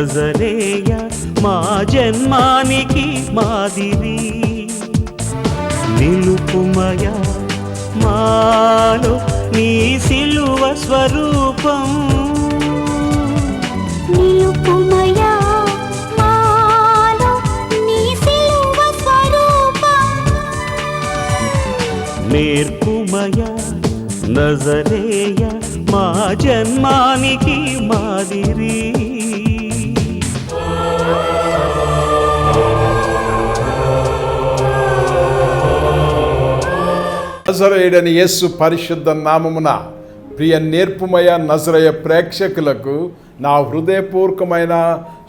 నజరేయ మా జన్మానికి మాదిరి. నిలుపుమయ మాలో నీ సిలువ స్వరూపం. నిలుపుమయా నేర్పుమయ నజరేయ మా జన్మానికి మాదిరి. నజరయుడని యేసు పరిశుద్ధ నామమున ప్రియ నేర్పుమయ నజరయ ప్రేక్షకులకు నా హృదయపూర్వకమైన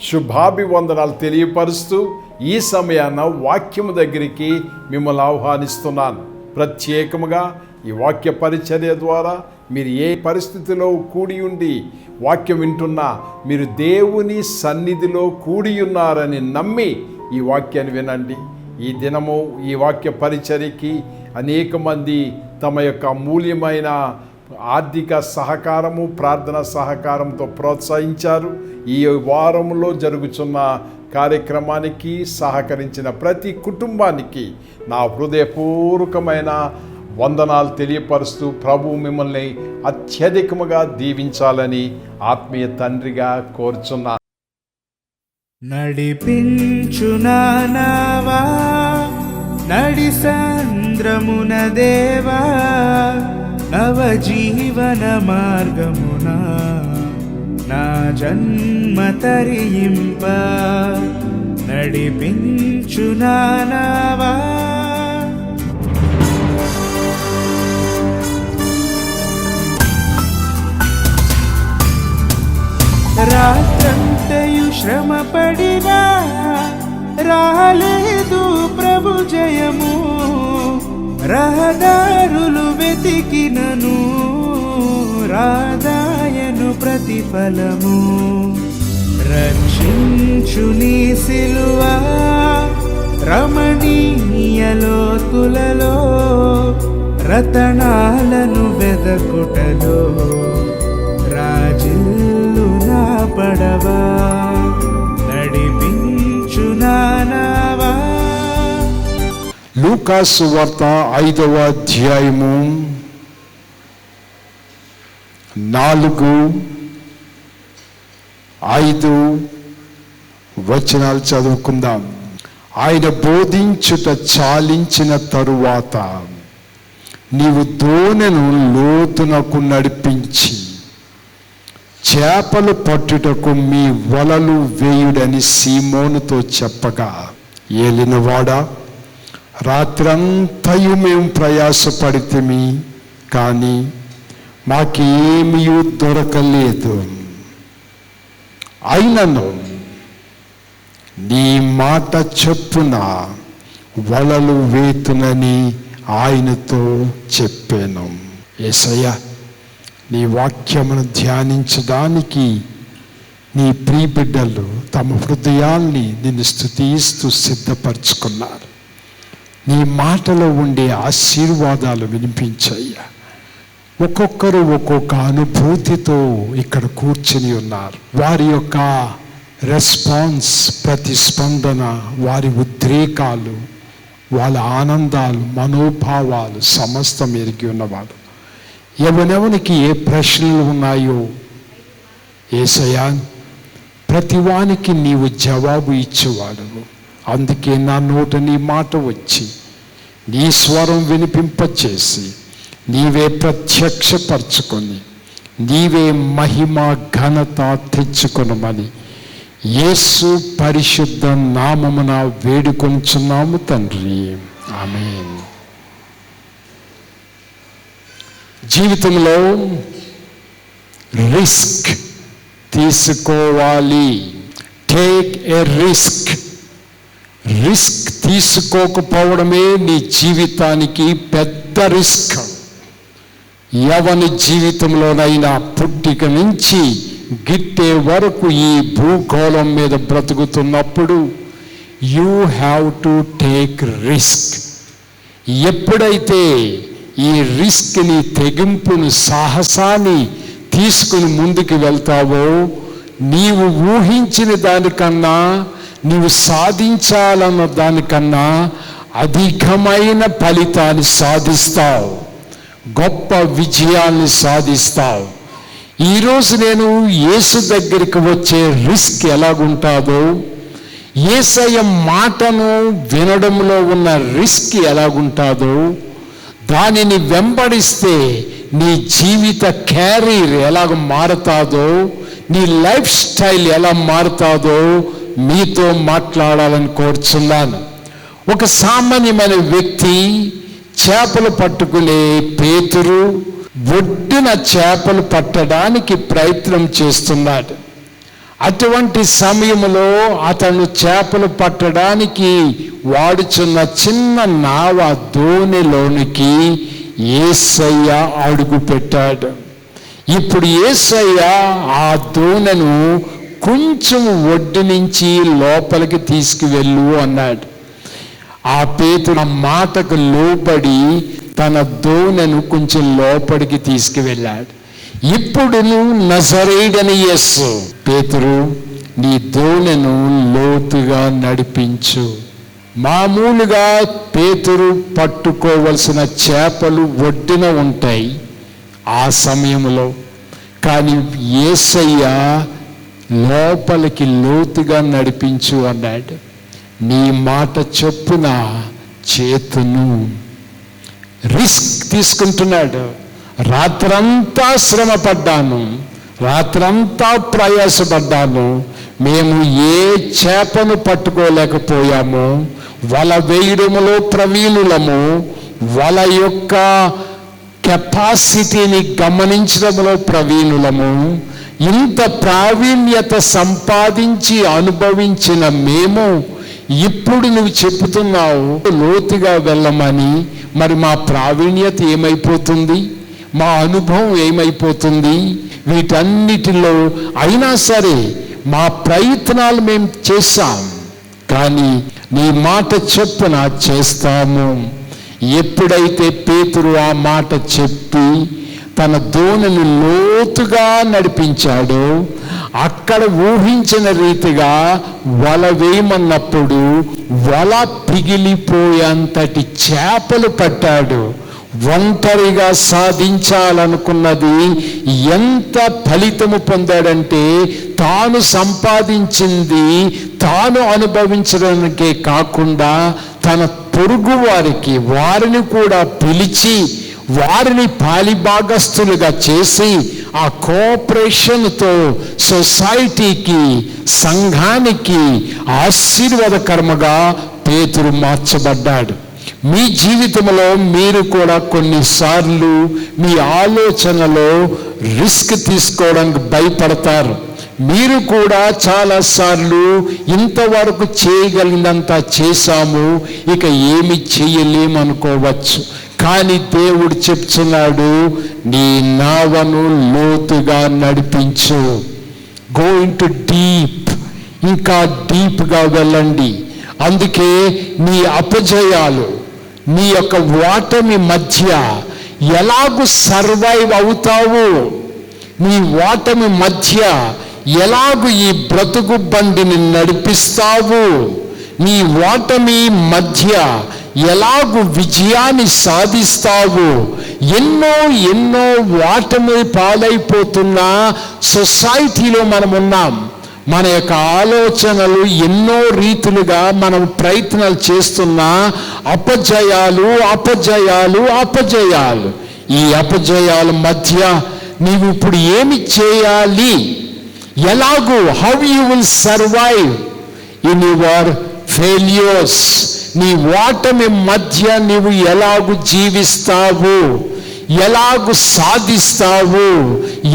శుభాభివందనాలు తెలియపరుస్తూ ఈ సమయాన వాక్యము దగ్గరికి మిమ్మల్ని ఆహ్వానిస్తున్నాను. ప్రత్యేకముగా ఈ వాక్య పరిచర్య ద్వారా మీరు ఏ పరిస్థితిలో కూడి ఉండి వాక్యం వింటున్నా మీరు దేవుని సన్నిధిలో కూడి ఉన్నారని నమ్మి ఈ వాక్యాన్ని వినండి. ఈ దినము ఈ వాక్య పరిచర్యకి అనేక మంది తమ యొక్క అమూల్యమైన ఆర్థిక సహకారము ప్రార్థన సహకారంతో ప్రోత్సహించారు. ఈ వారంలో జరుగుతున్న కార్యక్రమానికి సహకరించిన ప్రతి కుటుంబానికి నా హృదయపూర్వకమైన వందనాలు తెలియపరుస్తూ ప్రభు మిమ్మల్ని అత్యధికముగా దీవించాలని ఆత్మీయ తండ్రిగా కోరుచున్నాను నడిపించునా నడిసా నడి దేవా నవజీవన మార్గమున నా జన్మ తరింప నడిపించు నానావా. రాత్రంతయు శ్రమ పడినా రాలేదు ప్రభు జయము. రహదారులు వెతికినను రాదాయను ప్రతిఫలము. రక్షించు నీ సిలువా రమణీయలోతులలో రతనాలను వెదకుటలో. రాజిల్లు నా పడవా. లూకాసు వార్త ఐదవ అధ్యాయము నాలుగు ఐదు వచనాలు చదువుకుందాం. ఆయన బోధించుట చాలించిన తరువాత నీవు దోణెను లోతునకు నడిపించి చేపలు పట్టుటకు మీ వలలు వేయుడని సీమోనుతో చెప్పగా ఏలినవాడా? రాత్రంతయు మేము ప్రయాసపడితేమి కానీ మాకేమీ దొరకలేదు. అయినను నీ మాట చెప్పున వలలు వేతునని ఆయనతో చెప్పాను. ఏసయ్య నీ వాక్యమును ధ్యానించడానికి నీ ప్రియ బిడ్డలు తమ హృదయాల్ని నిన్ను స్థుతిస్తూ సిద్ధపరచుకున్నారు. నీ మాటలో ఉండే ఆశీర్వాదాలు వినిపించయ్యా ఒక్కొక్కరు ఒక్కొక్క అనుభూతితో ఇక్కడ కూర్చుని ఉన్నారు. వారి యొక్క రెస్పాన్స్ ప్రతిస్పందన వారి ఉద్రేకాలు వాళ్ళ ఆనందాలు మనోభావాలు సమస్తం ఎరిగి ఉన్నవాడు. ఎవనెవనికి ఏ ప్రశ్నలు ఉన్నాయో? ఏసయా ప్రతివానికి నీవు జవాబు ఇచ్చేవాడు అందుకే నా నోట నీ మాట వచ్చి నీ స్వరం వినిపింపచేసి నీవే ప్రత్యక్షపరచుకొని నీవే మహిమ ఘనత తెచ్చుకొనమని యేసు పరిశుద్ధ నామమున వేడుకొంచున్నాము తండ్రి. ఆమె జీవితంలో రిస్క్ తీసుకోవాలి. టేక్ ఎ రిస్క్ రిస్క్ తీసుకోకపోవడమే నీ జీవితానికి పెద్ద రిస్క్. ఎవని జీవితంలోనైనా పుట్టిక నుంచి గిట్టే వరకు ఈ భూగోళం మీద బ్రతుకుతున్నప్పుడు you have to take risk. ఎప్పుడైతే ఈ రిస్క్ని తెగింపును సాహసాన్ని తీసుకుని ముందుకు వెళ్తావో నీవు ఊహించిన దానికన్నా నువ్వు సాధించాలన్న దానికన్నా అధికమైన ఫలితాన్ని సాధిస్తావు. గొప్ప విజయాన్ని సాధిస్తావు. ఈరోజు నేను యేసు దగ్గరికి వచ్చే రిస్క్ ఎలాగుంటుందో ఏసయ మాటను వినడంలో ఉన్న రిస్క్ ఎలాగుంటుందో దానిని వెంబడిస్తే నీ జీవిత క్యారీర్ ఎలాగ మారుతాదో నీ లైఫ్ స్టైల్ ఎలా మారుతాదో మీతో మాట్లాడాలని కోరుచున్నాను. ఒక సామాన్యమైన వ్యక్తి చేపలు పట్టుకునే పేతురు ఒడ్డున చేపలు పట్టడానికి ప్రయత్నం చేస్తున్నాడు. అటువంటి సమయంలో అతను చేపలు పట్టడానికి వాడుచున్న చిన్న నావ దోణిలోనికి ఏసయ్య అడుగు పెట్టాడు ఇప్పుడు ఏసయ్య ఆ దోణను కొంచెం ఒడ్డు నుంచి లోపలికి తీసుకువెళ్ళు అన్నాడు. ఆ పేతుడు మాటకు లోబడి తన దోణను కొంచెం లోపలికి తీసుకువెళ్ళాడు. ఇప్పుడు నువ్వు నజరేడని యస్సు పేతురు నీ దోణను లోతుగా నడిపించు. మామూలుగా పేతురు పట్టుకోవలసిన చేపలు ఒడ్డున ఉంటాయి ఆ సమయంలో. కానీ ఏసయ్య లోపలికి లోతుగా నడిపించు అన్నాడు. నీ మాట చొప్పున చేతును రిస్క్ తీసుకుంటున్నాడు. రాత్రంతా శ్రమ పడ్డాను రాత్రంతా ప్రయాసపడ్డాను. మేము ఏ చేపను పట్టుకోలేకపోయాము. వల వేయడములో ప్రవీణులము. వల యొక్క కెపాసిటీని గమనించడంలో ప్రవీణులము. ఇంత ప్రావీణ్యత సంపాదించి అనుభవించిన మేము ఇప్పుడు నువ్వు చెప్తున్నావు లోతుగా వెళ్ళమని మరి మా ప్రావీణ్యత ఏమైపోతుంది? మా అనుభవం ఏమైపోతుంది? వీటన్నిటిలో అయినా సరే మా ప్రయత్నాలు మేము చేస్తాం కానీ నీ మాట చెప్పున చేస్తాము. ఎప్పుడైతే పేతురు ఆ మాట చెప్పి తన దోణిని లోతుగా నడిపించాడో. అక్కడ ఊహించిన రీతిగా వల వేయమన్నప్పుడు వల పిగిలిపోయేంతటి చేపలు పట్టాడు. ఒంటరిగా సాధించాలనుకున్నది ఎంత ఫలితము పొందాడంటే తాను సంపాదించింది తాను అనుభవించడానికే కాకుండా తన పొరుగు వారికి వారిని కూడా పిలిచి వారిని పాలిభాగస్తులుగా చేసి ఆ కోఆపరేషన్తో సొసైటీకి సంఘానికి ఆశీర్వాదకర్మగా పేతురు మార్చబడ్డాడు. మీ జీవితంలో మీరు కూడా కొన్నిసార్లు మీ ఆలోచనలో రిస్క్ తీసుకోవడానికి భయపడతారు. మీరు కూడా చాలాసార్లు ఇంతవరకు చేయగలిగినంత చేశాము ఇక ఏమి చేయలేమనుకోవచ్చు. కానీ దేవుడు చెప్తున్నాడు నీ నావను లోతుగా నడిపించు. గోయింగ్ టు డీప్ ఇంకా డీప్గా వెళ్ళండి. అందుకే నీ అపజయాలు నీ యొక్క ఓటమి మధ్య ఎలాగూ సర్వైవ్ అవుతావు? నీ ఓటమి మధ్య ఎలాగు ఈ బ్రతుకు బండిని నడిపిస్తావు? నీ ఓటమి మధ్య ఎలాగు విజయాన్ని సాధిస్తావు? ఎన్నో ఎన్నో వాటమి పాలైపోతున్న సొసైటీలో మనం ఉన్నాం మన యొక్క ఆలోచనలు ఎన్నో రీతులుగా మనం ప్రయత్నాలు చేస్తున్నా అపజయాలు అపజయాలు అపజయాలు. ఈ అపజయాల మధ్య నీవు ఇప్పుడు ఏమి చేయాలి? ఎలాగూ? How you will survive in your failures నీ ఓటమి మధ్య నీవు ఎలాగు జీవిస్తావు? ఎలాగు సాధిస్తావు?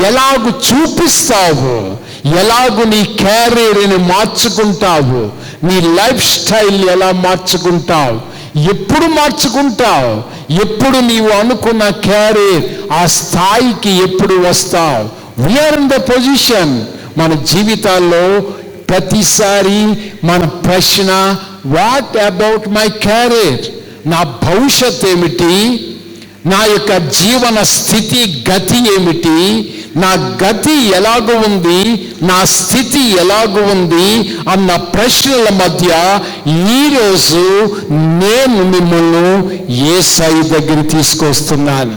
ఎలాగు చూపిస్తావు? ఎలాగు నీ క్యారియర్ని మార్చుకుంటావు? నీ లైఫ్ స్టైల్ ఎలా మార్చుకుంటావు? ఎప్పుడు మార్చుకుంటావు? ఎప్పుడు నీవు అనుకున్న క్యారియర్ ఆ స్థాయికి ఎప్పుడు వస్తావు? వీఆర్ ఇన్ ద పొజిషన్ మన జీవితాల్లో ప్రతిసారి మన ప్రశ్న వాట్ అబౌట్ మై క్యారియర్ నా భవిష్యత్ ఏమిటి? నా యొక్క జీవన స్థితి గతి ఏమిటి? నా గతి ఎలాగ ఉంది? నా స్థితి ఎలాగ ఉంది? అన్న ప్రశ్నల మధ్య ఈరోజు నేను మిమ్మల్ని ఏసై దగ్గర తీసుకొస్తున్నాను.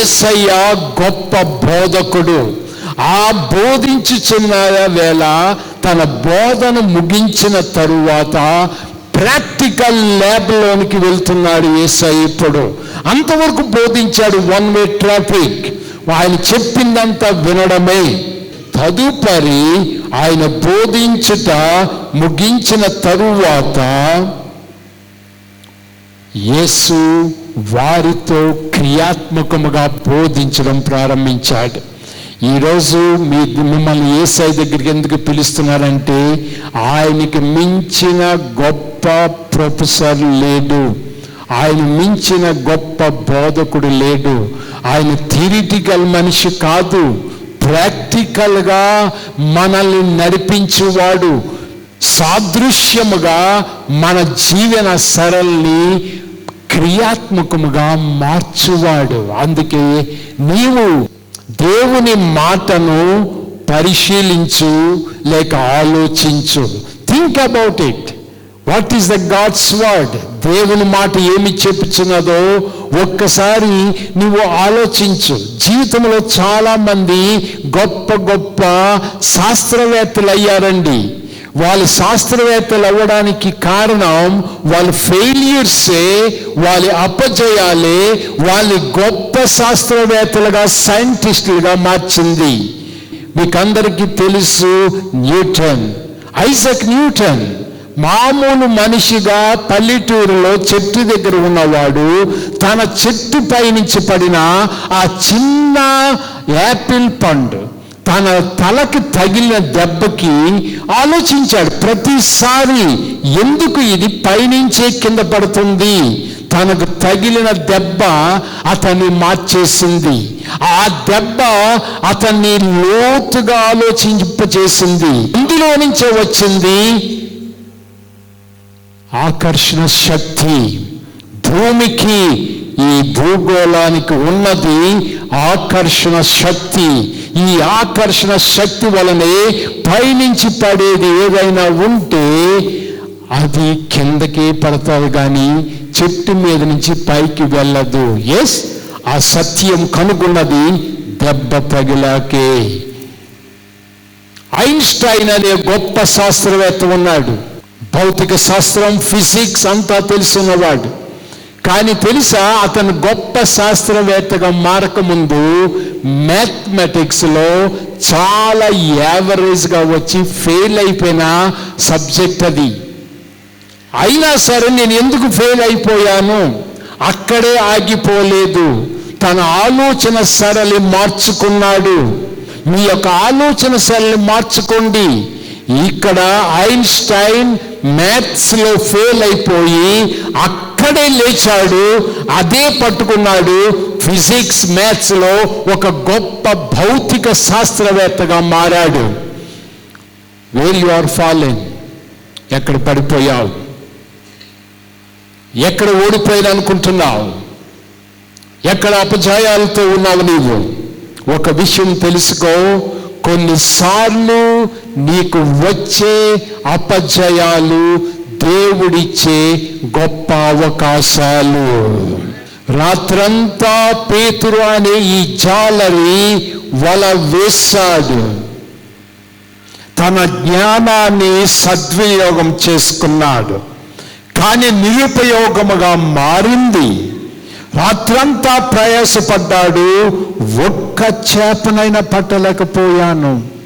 ఏసయ్య గొప్ప బోధకుడు. ఆ బోధించుచున్న వేళ తన బోధన ముగించిన తరువాత ప్రాక్టికల్ ల్యాబ్లోనికి వెళ్తున్నాడు ఏసై ఇప్పుడు. అంతవరకు బోధించాడు వన్ వే ట్రాఫిక్. ఆయన చెప్పిందంతా వినడమే. తదుపరి ఆయన బోధించుట ముగించిన తరువాత యేసు వారితో క్రియాత్మకముగా బోధించడం ప్రారంభించాడు. ఈరోజు మీ మిమ్మల్ని ఏసై దగ్గరికి ఎందుకు పిలుస్తున్నారంటే ఆయనకి మించిన గొప్ప ప్రొఫెసర్ లేడు. ఆయన మించిన గొప్ప బోధకుడు లేడు. ఆయన థిరిటికల్ మనిషి కాదు. ప్రాక్టికల్గా మనల్ని నడిపించేవాడు. సాదృశ్యముగా మన జీవన సరల్ని క్రియాత్మకముగా మార్చువాడు. అందుకే నీవు దేవుని మాటను పరిశీలించు లేక ఆలోచించు. Think about it what is the God's word దేవుని మాట ఏమి చెప్పుచున్నదో ఒక్కసారి నువ్వు ఆలోచించు. జీవితంలో చాలామంది గొప్ప గొప్ప శాస్త్రవేత్తలు అయ్యారండి. వాళ్ళు శాస్త్రవేత్తలు అవ్వడానికి కారణం వాళ్ళ ఫెయిల్యూర్సే వాళ్ళ అపజయాలే వాళ్ళ గొప్ప శాస్త్రవేత్తలుగా సైంటిస్టులుగా మార్చింది. మీకందరికీ తెలుసు న్యూటన్ ఐజక్ న్యూటన్. మామూలు మనిషిగా పల్లెటూరులో చెట్టు దగ్గర ఉన్నవాడు తన చెట్టు పై నుంచి పడిన ఆ చిన్న యాపిల్ పండు. తన తలకి తగిలిన దెబ్బకి ఆలోచించాడు ప్రతిసారి ఎందుకు ఇది పైనుంచే కింద పడుతుంది? తనకు తగిలిన దెబ్బ అతన్ని మార్చేసింది. ఆ దెబ్బ అతన్ని లోతుగా ఆలోచింపచేసింది ఇందులో నుంచే వచ్చింది ఆకర్షణ శక్తి. భూమికి ఈ భూగోళానికి ఉన్నది ఆకర్షణ శక్తి. ఈ ఆకర్షణ శక్తి వలనే పైనుంచి పడేది ఏదైనా ఉంటే అది కిందకే పడతారు కానీ చెట్టు మీద నుంచి పైకి వెళ్ళదు. ఎస్ ఆ సత్యం కనుగొన్నది దెబ్బ తగిలాకే. ఐన్స్టైన్ అనే గొప్ప శాస్త్రవేత్త ఉన్నాడు. భౌతిక శాస్త్రం ఫిజిక్స్ అంతా తెలుసున్నవాడు కానీ తెలుసా అతను గొప్ప శాస్త్రవేత్తగా మారకముందు మ్యాథమెటిక్స్లో చాలా యావరేజ్గా వచ్చి ఫెయిల్ అయిపోయిన సబ్జెక్ట్ అది. అయినా సరే నేను ఎందుకు ఫెయిల్ అయిపోయాను? అక్కడే ఆగిపోలేదు. తన ఆలోచన సరళి మార్చుకున్నాడు. మీ యొక్క ఆలోచన సరళి మార్చుకోండి. ఇక్కడ ఐన్స్టైన్ మ్యాథ్స్లో ఫెయిల్ అయిపోయి అక్కడే లేచాడు అదే పట్టుకున్నాడు. ఫిజిక్స్ మ్యాథ్స్లో ఒక గొప్ప భౌతిక శాస్త్రవేత్తగా మారాడు. వేర్ యు ఆర్ ఫాలెన్ ఎక్కడ పడిపోయావు? ఎక్కడ ఓడిపోయాను అనుకుంటున్నావు? ఎక్కడ అపజయాలతో ఉన్నావు నీవు? ఒక విషయం తెలుసుకో. కొన్నిసార్లు నీకు వచ్చే అపజయాలు దేవుడిచ్చే గొప్ప అవకాశాలు. రాత్రంతా పేతురు అనే ఈ జాలరి వల వేశాడు. తన జ్ఞానాన్ని సద్వినియోగం చేసుకున్నాడు. కానీ నిరుపయోగముగా మారింది. రాత్రంతా ప్రయాసపడ్డాడు. ఒక్క చేపనైనా పట్టలేకపోయాను.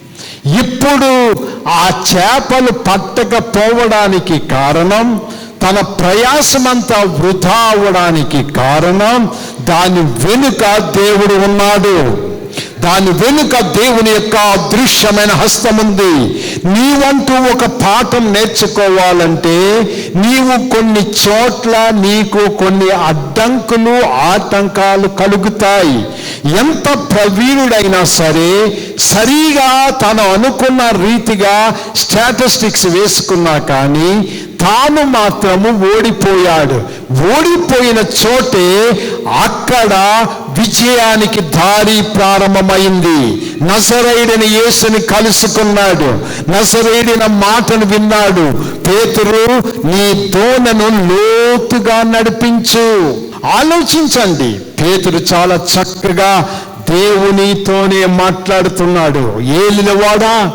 ఇప్పుడు ఆ చేపలు పట్టకపోవడానికి కారణం తన ప్రయాసమంతా వృధా అవడానికి కారణం దాని వెనుక దేవుడు ఉన్నాడు. దాని వెనుక దేవుని యొక్క అదృశ్యమైన హస్తం ఉంది నీవంటూ ఒక పాఠం నేర్చుకోవాలంటే నీవు కొన్ని చోట్ల నీకు కొన్ని అడ్డంకులు ఆటంకాలు కలుగుతాయి. ఎంత ప్రవీణుడైనా సరే సరిగా తను అనుకున్న రీతిగా స్టాటిస్టిక్స్ వేసుకున్నా కానీ తాను మాత్రము ఓడిపోయాడు. ఓడిపోయిన చోటే అక్కడ విజయానికి దారి ప్రారంభమైంది. నసరైడిన యేసుని కలుసుకున్నాడు. నసరైడిన మాటను విన్నాడు. పేతురు నీ తోనను లోతుగా నడిపించు. ఆలోచించండి. పేతుడు చాలా చక్కగా దేవునితోనే మాట్లాడుతున్నాడు. ఏలినవాడా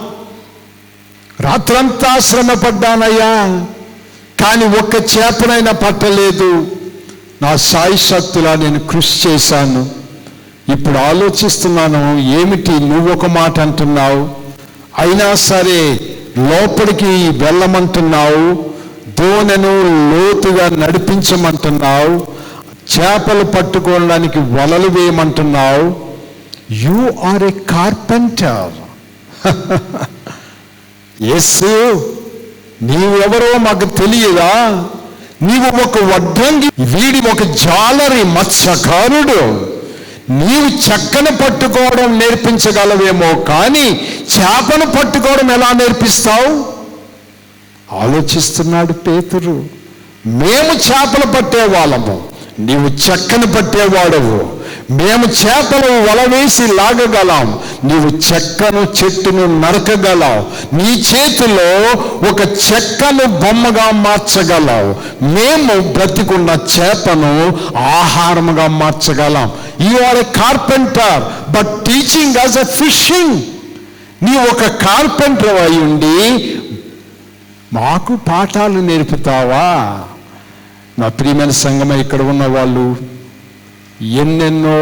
రాత్రంతా శ్రమ పడ్డానయ్యా కానీ ఒక్క చేపనైనా పట్టలేదు. నా సాయి శక్తులా నేను కృషి చేశాను. ఇప్పుడు ఆలోచిస్తున్నాను ఏమిటి నువ్వు ఒక మాట అంటున్నావు? అయినా సరే లోపలికి వెళ్ళమంటున్నావు. దోనెను లోతుగా నడిపించమంటున్నావు. చేపలు పట్టుకోవడానికి వలలు వేయమంటున్నావు? You are a carpenter Yesu నీవెవరో మాకు తెలియదా? నీవు ఒక వడ్రంగి వీడి ఒక జాలరి మత్స్యకారుడు. నీవు చెక్కను పట్టుకోవడం నేర్పించగలవేమో కానీ చేపను పట్టుకోవడం ఎలా నేర్పిస్తావు? ఆలోచిస్తున్నాడు పేతురు. మేము చేపలు పట్టే వాళ్ళము. నీవు చెక్కను పట్టేవాడవు. మేము చేపలు వల వేసి లాగగలం. నీవు చెక్కను చెట్టును నరకగలవు. నీ చేతిలో ఒక చెక్కను బొమ్మగా మార్చగలవు. మేము బ్రతికున్న చేపను ఆహారముగా మార్చగలం. You are a carpenter but teaching as a fishing నీ ఒక కార్పెంటర్ అయి ఉండి మాకు పాఠాలు నేర్పుతావా? నా ప్రియమైన సంగమ ఇక్కడ ఉన్న వాళ్ళు ఎన్నెన్నో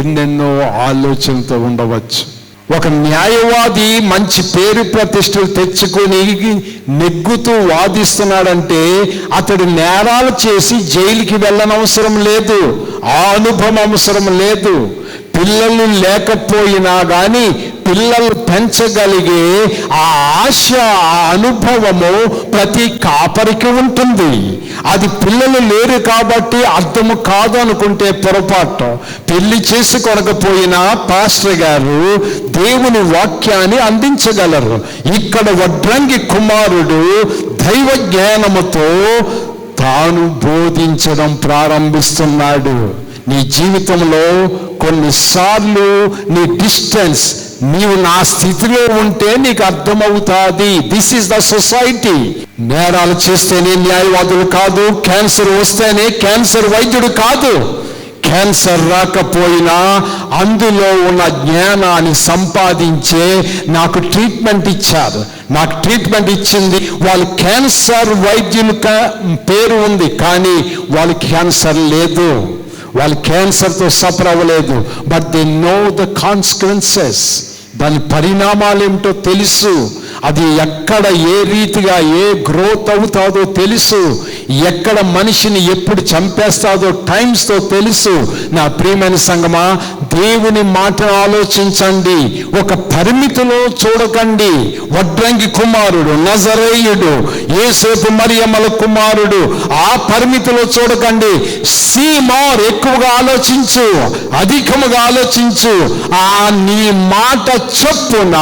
ఎన్నెన్నో ఆలోచనతో ఉండవచ్చు. ఒక న్యాయవాది మంచి పేరు ప్రతిష్టలు తెచ్చుకొని నెగ్గుతూ వాదిస్తున్నాడంటే అతడు నేరాలు చేసి జైలుకి వెళ్ళనవసరం లేదు ఆ అనుభవం అవసరం లేదు. పిల్లలు లేకపోయినా కానీ పిల్లలు పెంచగలిగే ఆ ఆశ ఆ అనుభవము ప్రతి కాపరికి ఉంటుంది. అది పిల్లలు లేరు కాబట్టి అర్థము కాదు అనుకుంటే పొరపాటు. పెళ్ళి చేసుకొనకపోయినా పాస్టర్ గారు దేవుని వాక్యాన్ని అందించగలరు. ఇక్కడ వడ్రంగి కుమారుడు దైవ జ్ఞానముతో తాను బోధించడం ప్రారంభిస్తున్నాడు. నీ జీవితంలో కొన్నిసార్లు నీ డిస్టెన్స్ నీవు నా స్థితిలో ఉంటే నీకు అర్థమవుతుంది. దిస్ ఈస్ ద సొసైటీ నేరాలు చేస్తేనే న్యాయవాదులు కాదు క్యాన్సర్ వస్తేనే క్యాన్సర్ వైద్యుడు కాదు. క్యాన్సర్ రాకపోయినా అందులో ఉన్న జ్ఞానాన్ని సంపాదించే నాకు ట్రీట్మెంట్ ఇచ్చారు. నాకు ట్రీట్మెంట్ ఇచ్చింది. వాళ్ళు క్యాన్సర్ వైద్యులు కా- పేరు ఉంది కానీ వాళ్ళకి క్యాన్సర్ లేదు. వాళ్ళు క్యాన్సర్తో సఫర్ అవ్వలేదు but they know the consequences దాని పరిణామాలు ఏమిటో తెలుసు. అది ఎక్కడ ఏ రీతిగా ఏ గ్రోత్ అవుతాదో తెలుసు. ఎక్కడ మనిషిని ఎప్పుడు చంపేస్తాదో టైమ్స్తో తెలుసు. నా ప్రియమైన సంగమా దేవుని మాటను ఆలోచించండి. ఒక పరిమితిలో చూడకండి. వడ్రంగి కుమారుడు నజరేయుడు ఏసేపు మరియమ్మల కుమారుడు ఆ పరిమితిలో చూడకండి. సీమార్ ఎక్కువగా ఆలోచించు అధికముగా ఆలోచించు. ఆ నీ మాట చొప్పున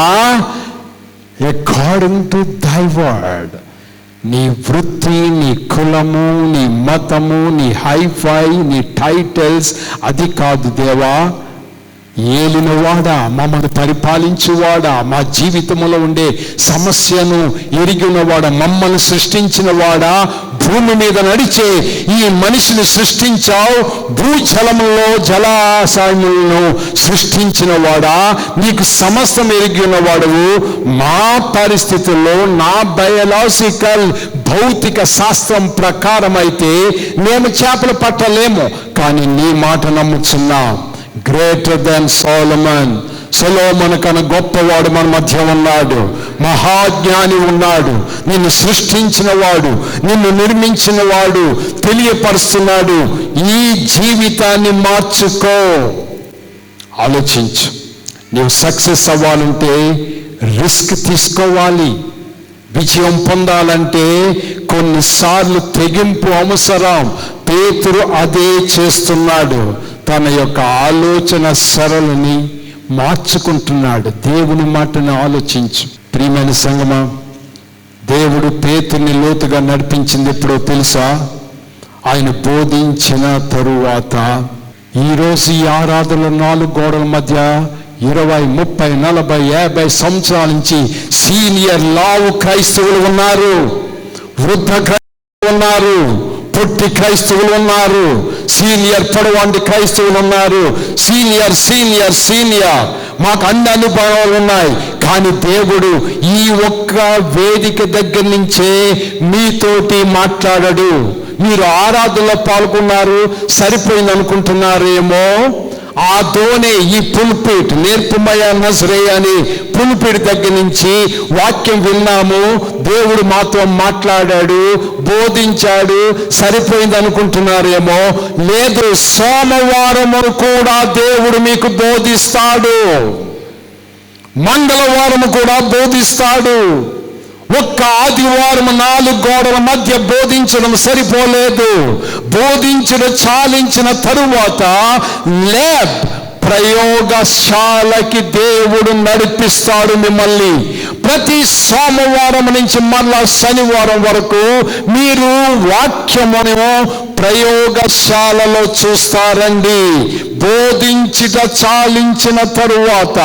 అకార్డింగ్ టు దై వర్డ్ నీ వృత్తి నీ కులము నీ మతము నీ హైఫై నీ టైటిల్స్ అది కాదు దేవా. ఏలినవాడా మమ్మల్ని పరిపాలించువాడా మా జీవితంలో ఉండే సమస్యను ఎరిగినవాడా మమ్మల్ని సృష్టించినవాడా భూమి మీద నడిచే ఈ మనిషిని సృష్టించావు. భూజలములో జలాశయములను సృష్టించిన వాడా నీకు సమస్తం ఎరిగి ఉన్నవాడు మా పరిస్థితుల్లో నా బయలాజికల్ భౌతిక శాస్త్రం ప్రకారం అయితే మేము చేపలు పట్టలేము. కానీ నీ మాట నమ్ముచున్నాం. గ్రేటర్ దెన్ సోలమన్ సొలోమన్ కన్నా గొప్పవాడు మన మధ్య ఉన్నాడు. మహాజ్ఞాని ఉన్నాడు. నిన్ను సృష్టించిన వాడు నిన్ను నిర్మించిన వాడు తెలియపరుస్తున్నాడు. ఈ జీవితాన్ని మార్చుకో. ఆలోచించు. నువ్వు సక్సెస్ అవ్వాలంటే రిస్క్ తీసుకోవాలి. విజయం పొందాలంటే కొన్నిసార్లు తెగింపు అవసరం. పేతురు అదే చేస్తున్నాడు. తన యొక్క ఆలోచన సరళిని మార్చుకుంటున్నాడు. దేవుని మాటను ఆలోచించు. ప్రియమైన సంగమా దేవుడు పేతుని లోతుగా నడిపించింది ఎప్పుడో తెలుసా? ఆయన బోధించిన తరువాత. ఈరోజు ఈ ఆరాధన నాలుగు గోడల మధ్య ఇరవై ముప్పై నలభై యాభై సంవత్సరాల నుంచి సీనియర్ లావు క్రైస్తవులు ఉన్నారు. వృద్ధ క్రైస్తవులు ఉన్నారు. పుట్టి క్రైస్తవులు ఉన్నారు. సీనియర్ పొడవంటి క్రైస్తవులు ఉన్నారు. Senior senior senior. మాకు అన్ని అనుభవాలు ఉన్నాయి. కానీ దేవుడు ఈ ఒక్క వేదిక దగ్గర నుంచే మీతోటి మాట్లాడడు. మీరు ఆరాధనలో పాల్గొన్నారు సరిపోయింది అనుకుంటున్నారేమో ఆ దోనే ఈ పుల్పిట్ నేర్పుమయ నజరే అని పుల్పిట్ దగ్గర నుంచి వాక్యం విన్నాము. దేవుడు మాతో మాట్లాడాడు బోధించాడు సరిపోయింది అనుకుంటున్నారేమో. లేదు సోమవారము కూడా దేవుడు మీకు బోధిస్తాడు. మంగళవారం కూడా బోధిస్తాడు. ఒక్క ఆదివారం నాలుగు గోడల మధ్య బోధించడం సరిపోలేదు. బోధించడం చాలించిన తరువాత ల్యాబ్ ప్రయోగశాలకి దేవుడు నడిపిస్తాడు మిమ్మల్ని. ప్రతి సోమవారం నుంచి మళ్ళా శనివారం వరకు మీరు వాక్యమును ప్రయోగశాలలో చూస్తారండి. బోధించిట చాలించిన తరువాత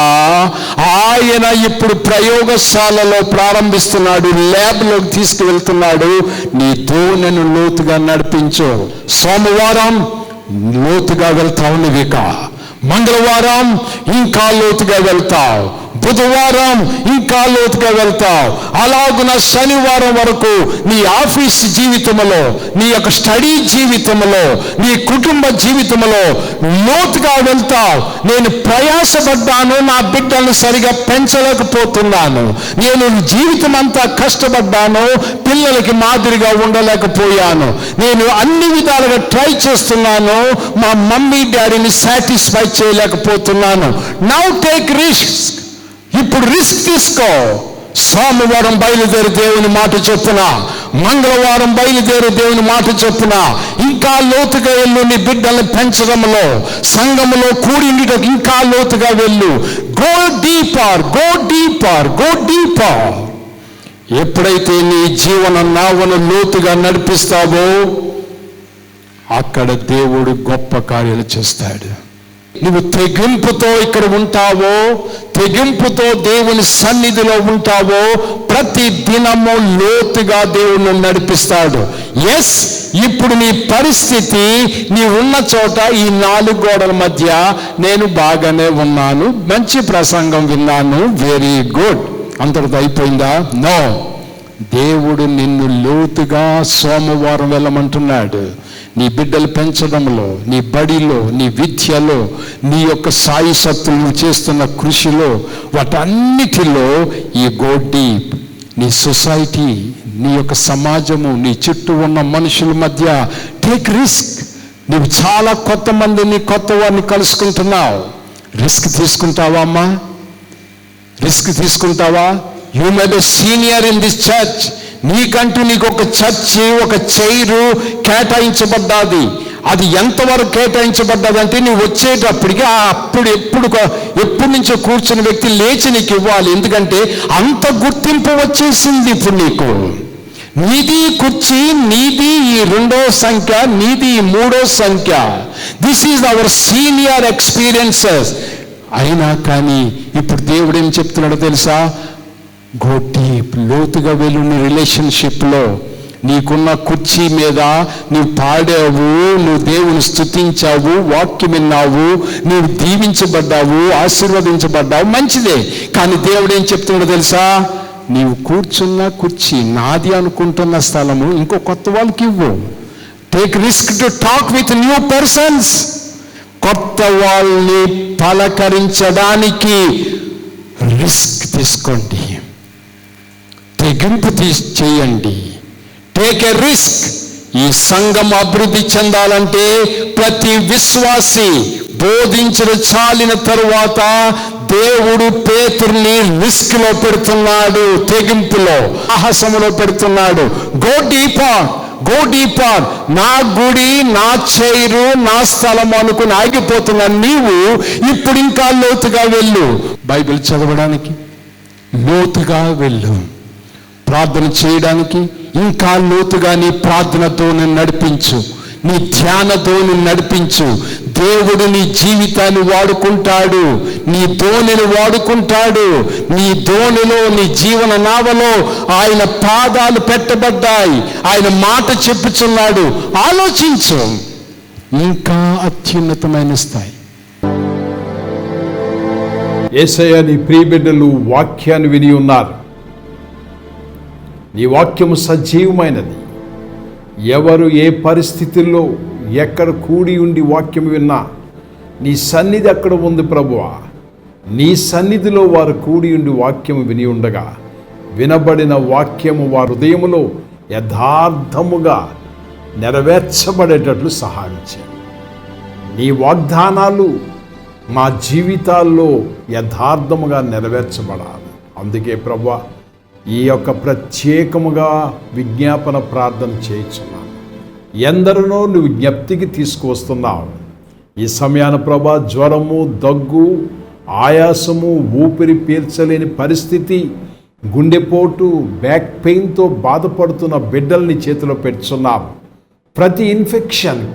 ఆయన ఇప్పుడు ప్రయోగశాలలో ప్రారంభిస్తున్నాడు ల్యాబ్లోకి తీసుకువెళ్తున్నాడు. నీ తోనెను లోతుగా నడిపించు. సోమవారం లోతుగా వెళ్తావు నువ్విక. మంగళవారం ఇంకా లోతుగా వెళ్తావు. బుధవారం ఇంకా లోతుగా వెళ్తావు. అలాగున శనివారం వరకు నీ ఆఫీస్ జీవితంలో నీ యొక్క స్టడీ జీవితంలో నీ కుటుంబ జీవితంలో లోతుగా వెళ్తావు. నేను ప్రయాసపడ్డాను నా బిడ్డలను సరిగా పెంచలేకపోతున్నాను. నేను జీవితం అంతా కష్టపడ్డాను పిల్లలకి మాదిరిగా ఉండలేకపోయాను. నేను అన్ని విధాలుగా ట్రై చేస్తున్నాను మా మమ్మీ డాడీని సాటిస్ఫై చేయలేకపోతున్నాను. నౌ టేక్ రిస్క్ ఇప్పుడు రిస్క్ తీసుకో. సోమవారం బయలుదేరి దేవుని మాట చొప్పున మంగళవారం బయలుదేరి దేవుని మాట చొప్పున ఇంకా లోతుగా వెళ్ళు నీ బిడ్డల్ని పెంచడంలో సంఘములో కూడిండిటకు ఇంకా లోతుగా వెళ్ళు. Go deeper go deeper go deeper ఎప్పుడైతే నీ జీవన నావను లోతుగా నడిపిస్తావో అక్కడ దేవుడు గొప్ప కార్యాలు చేస్తాడు. నువ్వు తెగింపుతో ఇక్కడ ఉంటావో తెగింపుతో దేవుని సన్నిధిలో ఉంటావో ప్రతి దినము లోతుగా దేవుణ్ణి నడిపిస్తాడు. ఎస్ ఇప్పుడు నీ పరిస్థితి నీ ఉన్న చోట ఈ నాలుగు గోడల మధ్య నేను బాగానే ఉన్నాను మంచి ప్రసంగం విన్నాను వెరీ గుడ్ అంతటితో అయిపోయిందా? నో దేవుడు నిన్ను లోతుగా సోమవారం వెళ్ళమంటున్నాడు. నీ బిడ్డలు పెంచడంలో నీ బడిలో నీ విద్యలో నీ యొక్క సాయి సత్తులు చేస్తున్న కృషిలో వాటన్నిటిలో ఈ గో డీప్ నీ సొసైటీ నీ యొక్క సమాజము నీ చుట్టూ ఉన్న మనుషుల మధ్య టేక్ రిస్క్. నువ్వు చాలా కొత్త మందిని కొత్త వారిని కలుసుకుంటున్నావు. రిస్క్ తీసుకుంటావా అమ్మా? రిస్క్ తీసుకుంటావా? You may be senior in this church నీకంటూ నీకు ఒక చర్చి ఒక చైరు కేటాయించబడ్డాది. అది ఎంతవరకు కేటాయించబడ్డది అంటే నువ్వు వచ్చేటప్పటికి అప్పుడు ఎప్పుడు ఎప్పటి నుంచో కూర్చున్న వ్యక్తి లేచి నీకు ఇవ్వాలి. ఎందుకంటే అంత గుర్తింపు వచ్చేసింది ఇప్పుడు నీకు. నీది కుర్చీ నీది ఈ రెండో సంఖ్య నీది ఈ మూడో సంఖ్య. This is our senior experiences అయినా కానీ ఇప్పుడు దేవుడు ఏం చెప్తున్నాడో తెలుసా? గో డీప్ లోతుగా వెళ్ళు నీ రిలేషన్షిప్లో నీకున్న కుర్చీ మీద నువ్వు పాడావు నువ్వు దేవుని స్తుతించావు వాక్యం విన్నావు నువ్వు దీవించబడ్డావు ఆశీర్వదించబడ్డావు మంచిదే. కానీ దేవుడు ఏం చెప్తున్నాడు తెలుసా? నీవు కూర్చున్న కుర్చీ నాది అనుకుంటున్న స్థలము ఇంకో కొత్త వాళ్ళకి ఇవ్వు. Take risk to talk with new persons కొత్త వాళ్ళని పలకరించడానికి రిస్క్ తీసుకోండి. తెగింపు తీ చేయండి. టేక్ ఎ రిస్క్ ఈ సంఘం అభివృద్ధి చెందాలంటే ప్రతి విశ్వాసి బోధించిన చాలిన తరువాత దేవుడు పేతుర్ని రిస్క్లో పెడుతున్నాడు తెగింపులో సాహసములో పెడుతున్నాడు. గో డీపాన్ గో డీపాన్ నా గుడి నా చైరు నా స్థలం అనుకుని ఆగిపోతున్న నీవు ఇప్పుడు ఇంకా లోతుగా వెళ్ళు. బైబిల్ చదవడానికి లోతుగా వెళ్ళు. ప్రార్థన చేయడానికి ఇంకా లోతుగా నీ ప్రార్థనతో నడిపించు. నీ ధ్యానతోను నడిపించు. దేవుడు నీ జీవితాన్ని వాడుకుంటాడు. నీ ధోనిని వాడుకుంటాడు. నీ దోణిలో నీ జీవన నావలో ఆయన పాదాలు పెట్టబడ్డాయి. ఆయన మాట చెప్పుచున్నాడు. ఆలోచించు. ఇంకా అత్యున్నతమైన స్థాయి. ఏసయ్య నీ ప్రియబిడ్డలు వాక్యాన్ని విని ఉన్నారు. నీ వాక్యము సజీవమైనది. ఎవరు ఏ పరిస్థితుల్లో ఎక్కడ కూడి ఉండి వాక్యం విన్నా నీ సన్నిధి అక్కడ ఉంది ప్రభువా. నీ సన్నిధిలో వారు కూడి ఉండి వాక్యము విని ఉండగా వినబడిన వాక్యము వారి హృదయములో యథార్థముగా నెరవేర్చబడేటట్లు సహాయం నీ వాగ్దానాలు మా జీవితాల్లో యథార్థముగా నెరవేర్చబడాలి. అందుకే ప్రభా ఈ యొక్క ప్రత్యేకముగా విజ్ఞాపన ప్రార్థన చేయించున్నాను. ఎందరినో నువ్వు జ్ఞప్తికి తీసుకువస్తున్నావు. ఈ సమయాన ప్రభా జ్వరము దగ్గు ఆయాసము ఊపిరి పీల్చలేని పరిస్థితి గుండెపోటు బ్యాక్ పెయిన్తో బాధపడుతున్న బిడ్డల్ని చేతిలో పెట్టుచున్నాం. ప్రతి ఇన్ఫెక్షన్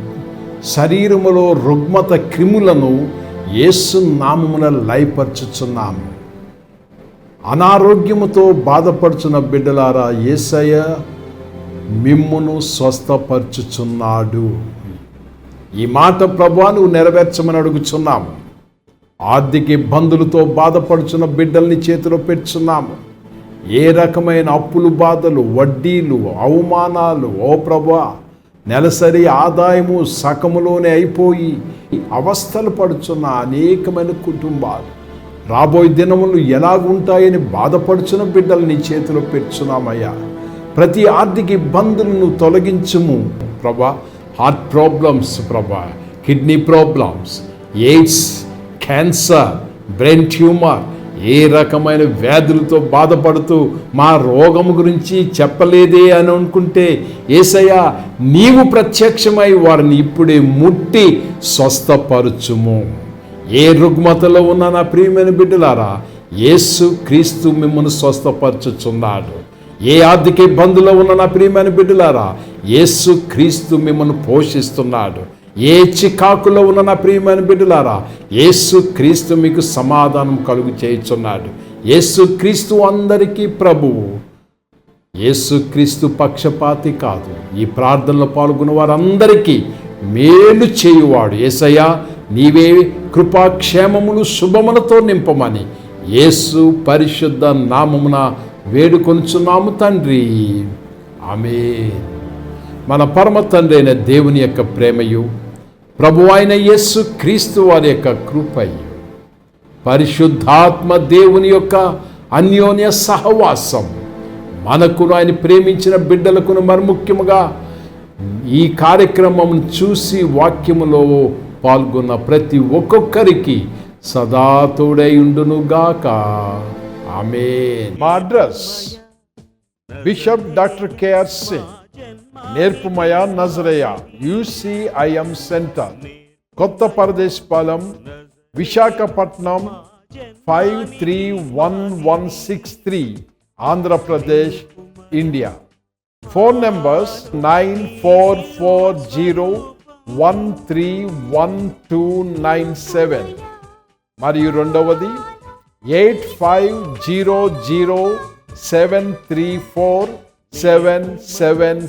శరీరములో రుగ్మత క్రిములను ఏసు నామమున లయపరచుచున్నాము. అనారోగ్యముతో బాధపడుచున్న బిడ్డలారా యేసయ్య మిమ్మును స్వస్థపరచుచున్నాడు. ఈ మాట ప్రభా నువ్వు నెరవేర్చమని అడుగుచున్నాము ఆర్థిక ఇబ్బందులతో బాధపడుచున్న బిడ్డల్ని చేతిలో పెట్టుచున్నాము ఏ రకమైన అప్పులు బాధలు వడ్డీలు అవమానాలు ఓ ప్రభా నెలసరి ఆదాయము సకములోనే అయిపోయి అవస్థలు పడుచున్న అనేకమైన కుటుంబాలు. రాబోయే దినములు ఎలాగుంటాయని బాధపడుచున్న బిడ్డలు నీ చేతిలో పెట్టుచున్నామయ్యా. ప్రతి ఆర్థిక ఇబ్బందులను తొలగించుము ప్రభా. హార్ట్ ప్రాబ్లమ్స్ ప్రభా. Kidney problems AIDS cancer brain tumour ఏ రకమైన వ్యాధులతో బాధపడుతూ మా రోగం గురించి చెప్పలేదే అని అనుకుంటే ఏసయ్య నీవు ప్రత్యక్షమై వారిని ఇప్పుడే ముట్టి స్వస్థపరచుము. ఏ రుగ్మతలో ఉన్న నా ప్రియమైన బిడ్డలారా యేసు క్రీస్తు మిమ్మల్ని స్వస్థపరచుచున్నాడు. ఏ ఆర్థిక ఇబ్బందులో ఉన్న నా ప్రియమైన బిడ్డలారా యేసు క్రీస్తు మిమ్మల్ని పోషిస్తున్నాడు. ఏ చికాకులో ఉన్న నా ప్రియమైన బిడ్డలారా యేసు క్రీస్తు మీకు సమాధానం కలుగు చేయుచున్నాడు. యేసు క్రీస్తు అందరికీ ప్రభువు. యేసుక్రీస్తు పక్షపాతి కాదు. ఈ ప్రార్థనలో పాల్గొన్న వారందరికీ మేలు చేయువాడు. ఏసయ్యా నీవే కృపాక్షేమములు శుభములతో నింపమని యేసు పరిశుద్ధ నామమున వేడుకొనుచున్నాము తండ్రి. ఆమె మన పరమ తండ్రి అయిన దేవుని యొక్క ప్రేమయు ప్రభు అయిన యేసు క్రీస్తు వారి యొక్క కృపయు పరిశుద్ధాత్మ దేవుని యొక్క అన్యోన్య సహవాసం మనకును ఆయన ప్రేమించిన బిడ్డలకును మరి ముఖ్యముగా ఈ కార్యక్రమం చూసి వాక్యములో పాల్గొన్న ప్రతి ఒక్కొక్కరికి సదా తోడై ఉండునుగాక. ఆమె మా address bishop doctor KR Singh నేర్పుమయ నజరయ యుసిఐఎం సెంటర్ కొత్త Paradesipalem Visakhapatnam five three one one six three Andhra Pradesh India. Phone numbers nine four four zero one three one two nine seven మరియు రెండవది eight five zero zero seven three four seven seven